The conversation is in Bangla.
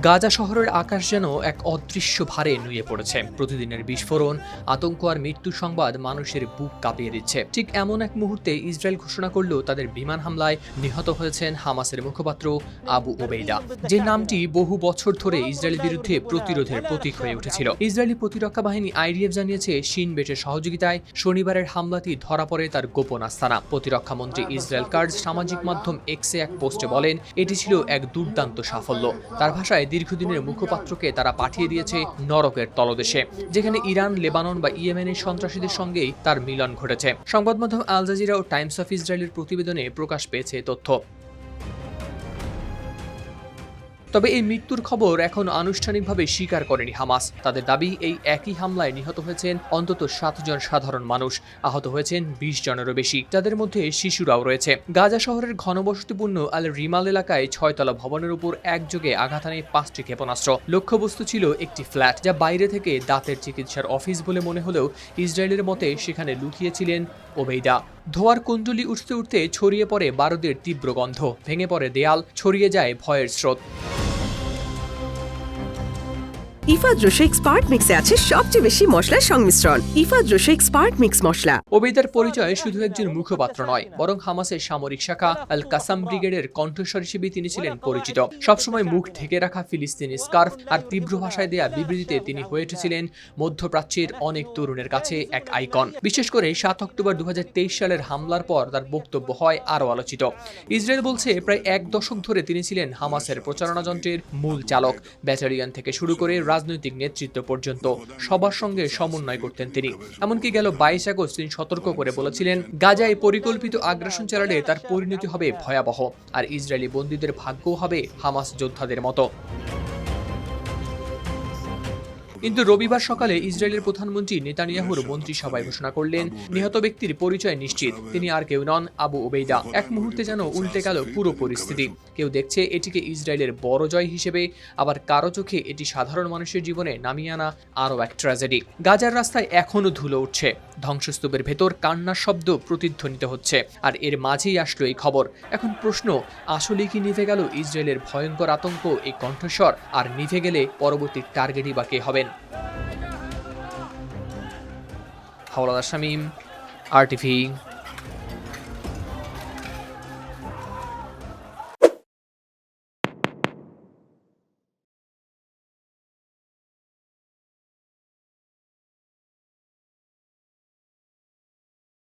গাজা শহরের আকাশ যেন এক অদৃশ্য ভারে নুয়ে পড়েছে। প্রতিদিনের বিস্ফোরণ, আতঙ্ক আর মৃত্যু সংবাদ মানুষের বুক কাঁপিয়ে দিচ্ছে। ঠিক এমন এক মুহূর্তে ইসরায়েল ঘোষণা করল, তাদের বিমান হামলায় নিহত হয়েছেন হামাসের মুখপাত্র আবু ওবেইদা। যে নামটি বহু বছর ধরে ইসরায়েলের বিরুদ্ধে প্রতিরোধের প্রতীক হয়ে উঠেছিল। ইসরায়েলি প্রতিরক্ষা বাহিনী আইডিএফ জানিয়েছে, শিন বেটের সহযোগিতায় শনিবারের হামলাটি ধরা পড়ে তার গোপন আস্তানা। প্রতিরক্ষা মন্ত্রী ইসরায়েল কার্ড সামাজিক মাধ্যম এক্সে এক পোস্টে বলেন, এটি ছিল এক দুর্দান্ত সাফল্য। তার ভাষায় দীর্ঘদিনের মুখপাত্রকে তারা পাঠিয়ে দিয়েছে নরকের তলদেশে, যেখানে ইরান, লেবানন বা ইয়েমেনের সন্ত্রাসীদের সঙ্গেই তার মিলন ঘটেছে। সংবাদ মাধ্যম আল জাজিরা ও টাইমস অফ ইসরায়েলের প্রতিবেদনে প্রকাশ পেয়েছে তথ্য। তবে এই মৃত্যুর খবর এখন আনুষ্ঠানিকভাবে স্বীকার করেনি হামাস। তাদের দাবি, এই একই হামলায় নিহত হয়েছেন অন্তত সাতজন সাধারণ মানুষ। আহত হয়েছেন বিশ জনেরও বেশি। তাদের মধ্যে শিশুরাও রয়েছে। গাজা শহরের ঘনবসতিপূর্ণ আল রিমাল এলাকায় ছয়তলা ভবনের উপর একযোগে আঘাত আনে পাঁচটি ক্ষেপণাস্ত্র। লক্ষ্যবস্তু ছিল একটি ফ্ল্যাট, যা বাইরে থেকে দাঁতের চিকিৎসার অফিস বলে মনে হলেও ইসরায়েলের মতে সেখানে লুকিয়েছিলেন ওবেইদা। ধোয়ার কুণ্ডলি উঠতে উঠতে ছড়িয়ে পড়ে বারুদের তীব্র গন্ধ। ভেঙে পড়ে দেয়াল, ছড়িয়ে যায় ভয়ের স্রোত। ইফাদ রোশেক স্পার্ট মিক্সে আছে সবচেয়ে বেশি মশলার সংমিশ্রণ। ইফাদ রোশেক স্পার্ট মিক্স মশলা। পরিচয় শুধু একজন মুখপাত্র নয়, বরং হামাসের সামরিক শাখা আল কাসাম ব্রিগেডের কণ্ঠস্বর হিসেবে তিনি ছিলেন পরিচিত। সবসময় মুখ ঢেকে রাখা ফিলিস্তিনি স্কার্ফ আর তীব্র ভাষায় দেয়া বিবৃতিতে তিনি হয়ে উঠেছিলেন মধ্যপ্রাচ্যের অনেক তরুণের কাছে এক আইকন। বিশেষ করে সাত অক্টোবর দু হাজার তেইশ সালের হামলার পর তার বক্তব্য হয় আরও আলোচিত। ইসরায়েল বলছে, প্রায় এক দশক ধরে তিনি ছিলেন হামাসের প্রচারণা যন্ত্রের মূল চালক। ব্যাটালিয়ন থেকে শুরু করে রাজনৈতিক নেতৃত্ব পর্যন্ত সবার সঙ্গে সমন্বয় করতেন তিনি। এমনকি গেল বাইশ আগস্ট তিনি সতর্ক করে বলেছিলেন, গাজায় পরিকল্পিত আগ্রাসন চালালে তার পরিণতি হবে ভয়াবহ, আর ইসরায়েলি বন্দীদের ভাগ্যও হবে হামাস যোদ্ধাদের মতো। কিন্তু রবিবার সকালে ইসরায়েলের প্রধানমন্ত্রী নেতানিয়াহুর মন্ত্রিসভায় ঘোষণা করলেন, নিহত ব্যক্তির পরিচয় নিশ্চিত, তিনি আর কেউ নন আবু ওবেইদা এক মুহূর্তে যেন উল্টে গেল পুরো পরিস্থিতি। কেউ দেখছে এটিকে ইসরায়েলের বড় জয় হিসেবে, আবার কারও চোখে এটি সাধারণ মানুষের জীবনে নামিয়ে আনা আরও এক ট্র্যাজেডি গাজার রাস্তায় এখনও ধুলো উঠছে। ধ্বংসস্তূপের ভেতর কান্নার শব্দ প্রতিধ্বনিত হচ্ছে, আর এর মাঝেই আসলো এই খবর। এখন প্রশ্ন আসলে কি নিভে গেল ইসরায়েলের ভয়ঙ্কর আতঙ্ক এই কণ্ঠস্বর, আর নিভে গেলে পরবর্তী টার্গেটই বা কে হবেন? হাওলাদার শামীম আর